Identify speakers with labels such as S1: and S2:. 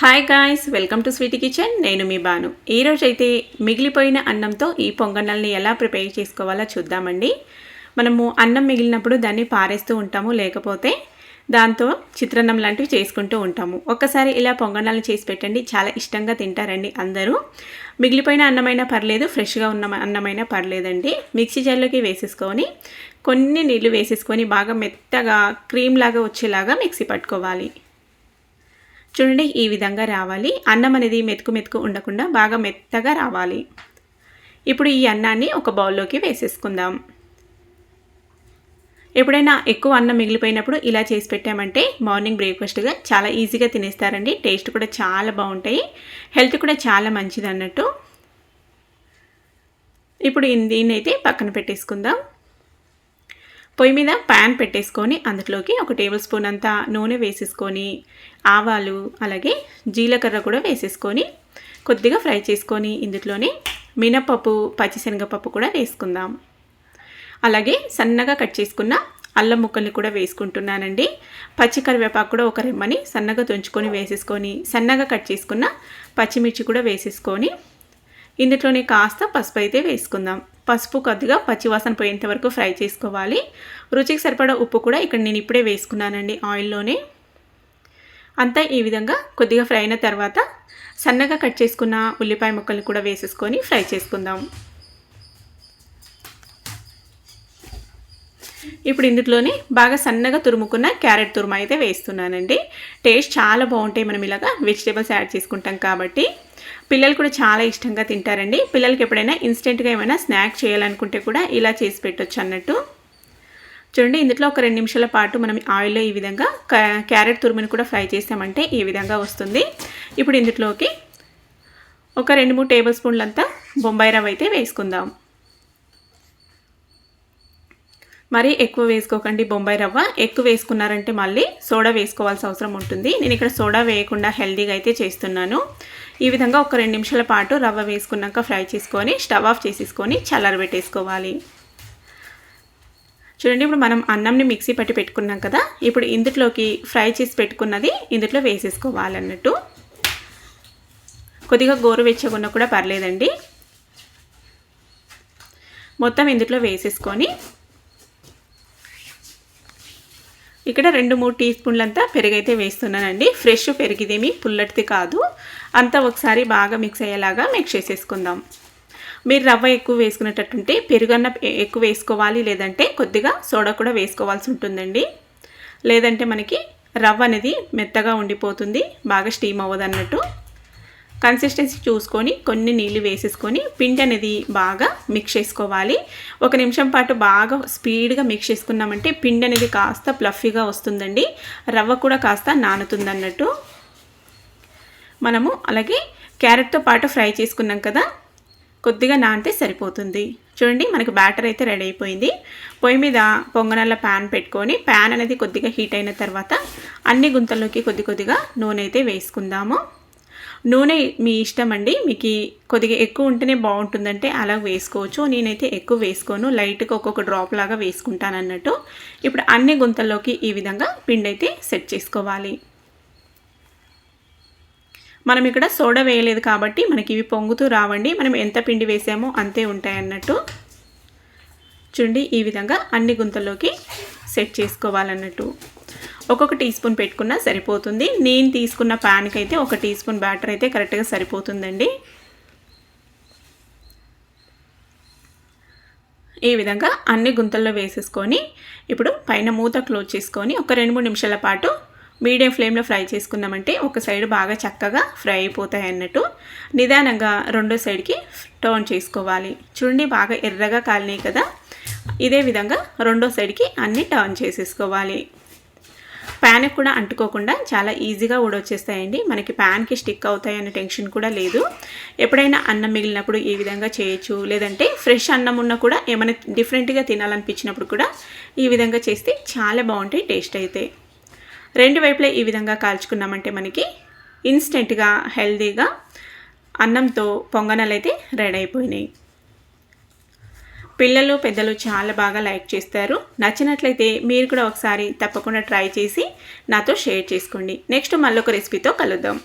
S1: Hi guys welcome to sweety kitchen నేను మీ బాను. ఈరోజు అయితే మిగిలిపోయిన అన్నంతో ఈ పొంగనల్ని ఎలా ప్రిపేర్ చేసుకోవాలో చూద్దామండి. మనము అన్నం మిగిలినప్పుడు దాన్ని పారేస్తూ ఉంటాము లేకపోతే దాంతో చిత్రాన్నం లాంటివి చేసుకుంటూ ఉంటాము. ఒక్కసారి ఇలా పొంగనాలను చేసి పెట్టండి చాలా ఇష్టంగా తింటారండి అందరూ. మిగిలిపోయిన అన్నమైనా పర్లేదు ఫ్రెష్గా ఉన్న అన్నమైనా పర్లేదండి. మిక్సీ జార్లోకి వేసేసుకొని కొన్ని నీళ్ళు వేసేసుకొని బాగా మెత్తగా క్రీమ్ లాగా వచ్చేలాగా మిక్సీ పట్టుకోవాలి. చూడండి ఈ విధంగా రావాలి. అన్నం అనేది మెతుకు మెతుకు ఉండకుండా బాగా మెత్తగా రావాలి. ఇప్పుడు ఈ అన్నాన్ని ఒక బౌల్లోకి వేసేసుకుందాం. ఎప్పుడైనా ఎక్కువ అన్నం మిగిలిపోయినప్పుడు ఇలా చేసి పెట్టామంటే మార్నింగ్ బ్రేక్ఫాస్ట్గా చాలా ఈజీగా తినేస్తారండి. టేస్ట్ కూడా చాలా బాగుంటాయి. హెల్త్ కూడా చాలా మంచిది అన్నట్టు ఇప్పుడు దీన్ని అయితే పక్కన పెట్టేసుకుందాం. పొయ్యి మీద ప్యాన్ పెట్టేసుకొని అందులోకి ఒక టేబుల్ స్పూన్ అంతా నూనె వేసేసుకొని ఆవాలు అలాగే జీలకర్ర కూడా వేసేసుకొని కొద్దిగా ఫ్రై చేసుకొని ఇందులోనే మినపప్పు పచ్చిశనగపప్పు కూడా వేసుకుందాం. అలాగే సన్నగా కట్ చేసుకున్న అల్లం ముక్కల్ని కూడా వేసుకుంటున్నానండి. పచ్చి కరివేపాకు కూడా ఒక రెమ్మని సన్నగా తుంచుకొని వేసేసుకొని సన్నగా కట్ చేసుకున్న పచ్చిమిర్చి కూడా వేసేసుకొని ఇందులోనే కాస్త పసుపు అయితే వేసుకుందాం. పసుపు కొద్దిగా పచ్చివాసన పోయేంత వరకు ఫ్రై చేసుకోవాలి. రుచికి సరిపడా ఉప్పు కూడా ఇక్కడ నేను ఇప్పుడే వేసుకున్నానండి ఆయిల్లోనే. అంతా ఈ విధంగా కొద్దిగా ఫ్రై అయిన తర్వాత సన్నగా కట్ చేసుకున్న ఉల్లిపాయ ముక్కల్ని కూడా వేసేసుకొని ఫ్రై చేసుకుందాం. ఇప్పుడు ఇందులోని బాగా సన్నగా తురుముకున్న క్యారెట్ తురుము అయితే వేస్తున్నానండి. టేస్ట్ చాలా బాగుంటాయి మనం ఇలాగా వెజిటేబుల్స్ యాడ్ చేసుకుంటాం కాబట్టి. పిల్లలు కూడా చాలా ఇష్టంగా తింటారండి. పిల్లలకి ఎప్పుడైనా ఇన్స్టెంట్గా ఏమైనా స్నాక్ చేయాలనుకుంటే కూడా ఇలా చేసి పెట్టొచ్చు అన్నట్టు. చూడండి ఇందులో ఒక రెండు నిమిషాల పాటు మనం ఆయిల్లో ఈ విధంగా క్యారెట్ తురుముని కూడా ఫ్రై చేసామంటే ఈ విధంగా వస్తుంది. ఇప్పుడు ఇందులోకి ఒక రెండు మూడు టేబుల్ స్పూన్లంతా బొంబాయి రవ్వ అయితే వేసుకుందాం. మరీ ఎక్కువ వేసుకోకండి బొంబాయి రవ్వ. ఎక్కువ వేసుకున్నారంటే మళ్ళీ సోడా వేసుకోవాల్సిన అవసరం ఉంటుంది. నేను ఇక్కడ సోడా వేయకుండా హెల్దీగా అయితే చేస్తున్నాను. ఈ విధంగా ఒక రెండు నిమిషాల పాటు రవ్వ వేసుకున్నాక ఫ్రై చేసుకొని స్టవ్ ఆఫ్ చేసేసుకొని చల్లరబెట్టేసుకోవాలి చూడండి ఇప్పుడు మనం అన్నంని మిక్సీ పట్టి పెట్టుకున్నాం కదా. ఇప్పుడు ఇందులోకి ఫ్రై చేసి పెట్టుకున్నది ఇందులో వేసేసుకోవాలన్నట్టు. కొద్దిగా గోరువెచ్చగున్నా కూడా పర్లేదండి. మొత్తం ఇందులో వేసేసుకొని ఇక్కడ రెండు మూడు టీ స్పూన్లంతా పెరుగైతే వేస్తున్నానండి. ఫ్రెష్ పెరిగిదేమి పుల్లటిది కాదు. అంతా ఒకసారి బాగా మిక్స్ అయ్యేలాగా మిక్స్ చేసేసుకుందాం. మీరు రవ్వ ఎక్కువ వేసుకునేటట్టుంటే పెరుగన్న ఎక్కువ వేసుకోవాలి లేదంటే కొద్దిగా సోడా కూడా వేసుకోవాల్సి ఉంటుందండి. లేదంటే మనకి రవ్వ అనేది మెత్తగా ఉండిపోతుంది బాగా స్టీమ్ అవ్వదు అన్నట్టు కన్సిస్టెన్సీ చూసుకొని కొన్ని నీళ్ళు వేసేసుకొని పిండి అనేది బాగా మిక్స్ చేసుకోవాలి. ఒక నిమిషం పాటు బాగా స్పీడ్గా మిక్స్ చేసుకున్నామంటే పిండి అనేది కాస్త ప్లఫీగా వస్తుందండి. రవ్వ కూడా కాస్త నానుతుంది అన్నట్టు మనము అలాగే క్యారెట్తో పాటు ఫ్రై చేసుకున్నాం కదా కొద్దిగా నానితే సరిపోతుంది. చూడండి మనకి బ్యాటర్ అయితే రెడీ అయిపోయింది. పొయ్యి మీద పొంగనల్ల ప్యాన్ పెట్టుకొని ప్యాన్ అనేది కొద్దిగా హీట్ అయిన తర్వాత అన్ని గుంతల్లోకి కొద్ది కొద్దిగా నూనె అయితే వేసుకుందాము. నూనె మీ ఇష్టం అండి. మీకు కొద్దిగా ఎక్కువ ఉంటేనే బాగుంటుందంటే అలా వేసుకోవచ్చు. నేనైతే ఎక్కువ వేసుకోను. లైట్గా ఒక్కొక్క డ్రాప్ లాగా వేసుకుంటాను అన్నట్టు ఇప్పుడు అన్ని గుంతల్లోకి ఈ విధంగా పిండి అయితే సెట్ చేసుకోవాలి. మనం ఇక్కడ సోడా వేయలేదు కాబట్టి మనకి ఇవి పొంగుతూ రావండి. మనం ఎంత పిండి వేసామో అంతే ఉంటాయి అన్నట్టు చూడండి ఈ విధంగా అన్ని గుంతల్లోకి సెట్ చేసుకోవాలన్నట్టు. ఒక్కొక్క టీ స్పూన్ పెట్టుకున్నా సరిపోతుంది. నేను తీసుకున్న ప్యాన్కి అయితే ఒక టీ స్పూన్ బ్యాటర్ అయితే కరెక్ట్గా సరిపోతుందండి. ఈ విధంగా అన్ని గుంతల్లో వేసేసుకొని ఇప్పుడు పైన మూత క్లోజ్ చేసుకొని ఒక రెండు మూడు నిమిషాల పాటు మీడియం ఫ్లేమ్లో ఫ్రై చేసుకున్నామంటే ఒక సైడ్ బాగా చక్కగా ఫ్రై అయిపోతాయి అన్నట్టు. నిదానంగా రెండో సైడ్కి టర్న్ చేసుకోవాలి. చూడండి బాగా ఎర్రగా కాలినాయి కదా. ఇదే విధంగా రెండో సైడ్కి అన్నీ టర్న్ చేసేసుకోవాలి. ప్యాన్కి కూడా అంటుకోకుండా చాలా ఈజీగా ఊడొచ్చేస్తాయండి. మనకి ప్యాన్కి స్టిక్ అవుతాయి అనే టెన్షన్ కూడా లేదు. ఎప్పుడైనా అన్నం మిగిలినప్పుడు ఈ విధంగా చేయొచ్చు? లేదంటే ఫ్రెష్ అన్నం ఉన్నా కూడా ఏమైనా డిఫరెంట్గా తినాలనిపించినప్పుడు కూడా ఈ విధంగా చేస్తే చాలా బాగుంటాయి టేస్ట్ అయితే. రెండు వైపులా ఈ విధంగా కాల్చుకున్నామంటే మనకి ఇన్స్టెంట్గా హెల్దీగా అన్నంతో పొంగనాలు అయితే రెడీ అయిపోయినాయి. పిల్లలు పెద్దలు చాలా బాగా లైక్ చేస్తారు. నచ్చినట్లయితే మీరు కూడా ఒకసారి తప్పకుండా ట్రై చేసి నాతో షేర్ చేసుకోండి. నెక్స్ట్ మళ్ళొక రెసిపీతో కలుద్దాం.